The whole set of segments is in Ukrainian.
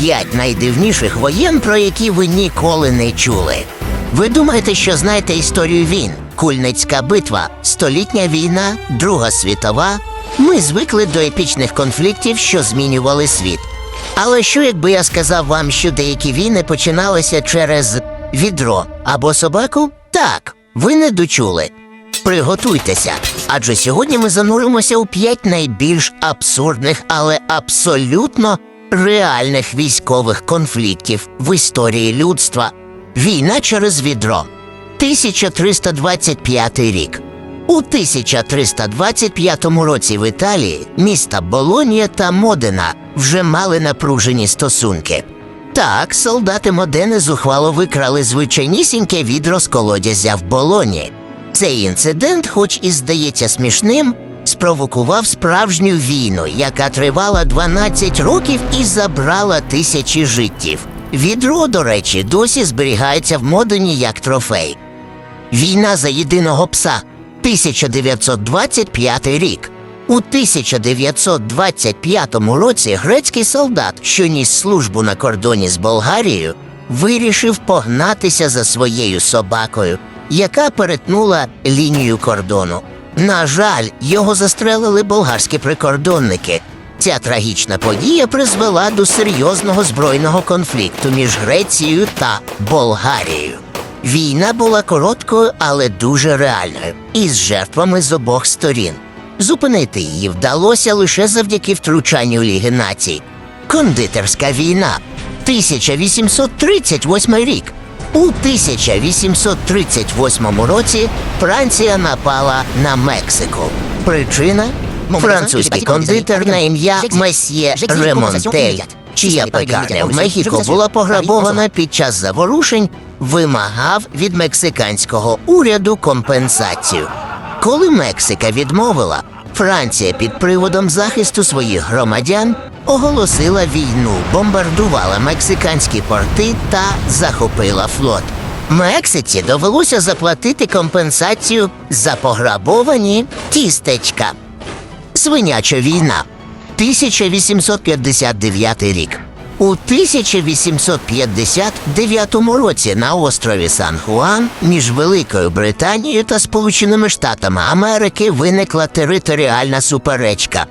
П'ять найдивніших воєн, про які ви ніколи не чули. Ви думаєте, що знаєте історію війн? Кульницька битва, столітня війна, Друга світова. Ми звикли до епічних конфліктів, що змінювали світ. Але що якби я сказав вам, що деякі війни починалися через відро або собаку? Так, ви не дочули. Приготуйтеся, адже сьогодні ми зануримося у п'ять найбільш абсурдних, але абсолютно реальних військових конфліктів в історії людства. Війна через відро. 1325 рік. У 1325 році в Італії міста Болонія та Модена вже мали напружені стосунки. Так, солдати Модени зухвало викрали звичайнісіньке відро з колодязя в Болоні. Цей інцидент, хоч і здається смішним, спровокував справжню війну, яка тривала 12 років і забрала тисячі життів. Відро, до речі, досі зберігається в Модені як трофей. Війна за єдиного пса 1925 рік. У 1925 році грецький солдат, що ніс службу на кордоні з Болгарією, вирішив погнатися за своєю собакою, яка перетнула лінію кордону. На жаль, його застрелили болгарські прикордонники. Ця трагічна подія призвела до серйозного збройного конфлікту між Грецією та Болгарією. Війна була короткою, але дуже реальною, із жертвами з обох сторін. Зупинити її вдалося лише завдяки втручанню Ліги націй. Кондитерська війна 1838 рік. У 1838 році Франція напала на Мексику. Причина? Французький кондитер на ім'я Месьє Ремонтель, чия пекарня в Мехіко була пограбована під час заворушень, вимагав від мексиканського уряду компенсацію. Коли Мексика відмовила, Франція під приводом захисту своїх громадян оголосила війну, бомбардувала мексиканські порти та захопила флот. Мексиці довелося заплатити компенсацію за пограбовані тістечка. Свиняча війна 1859 рік. У 1859 році на острові Сан-Хуан між Великою Британією та Сполученими Штатами Америки виникла територіальна суперечка.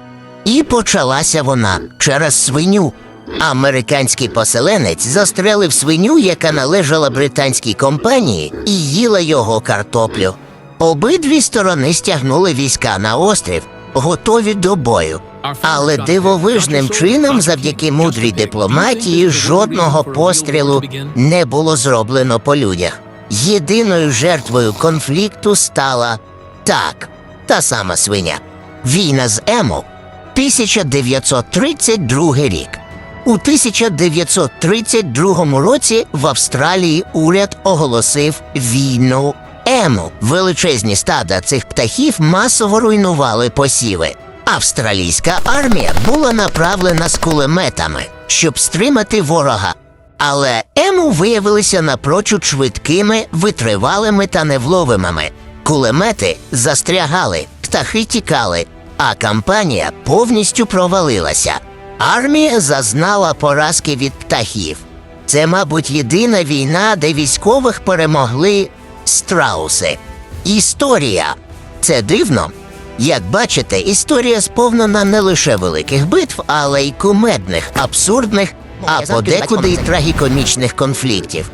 І почалася вона через свиню. Американський поселенець застрелив свиню, яка належала британській компанії, і їла його картоплю. Обидві сторони стягнули війська на острів, готові до бою. Але дивовижним чином, завдяки мудрій дипломатії, жодного пострілу не було зроблено по людях. Єдиною жертвою конфлікту стала так, та сама свиня. Війна з Емо 1932 рік. У 1932 році в Австралії уряд оголосив війну Ему. Величезні стада цих птахів масово руйнували посіви. Австралійська армія була направлена з кулеметами, щоб стримати ворога. Але ему виявилися напрочуд швидкими, витривалими та невловимими. Кулемети застрягали, птахи тікали, а кампанія повністю провалилася. Армія зазнала поразки від птахів. Це, мабуть, єдина війна, де військових перемогли страуси. Історія. Це дивно. Як бачите, історія сповнена не лише великих битв, але й кумедних, абсурдних, а подекуди й трагікомічних конфліктів.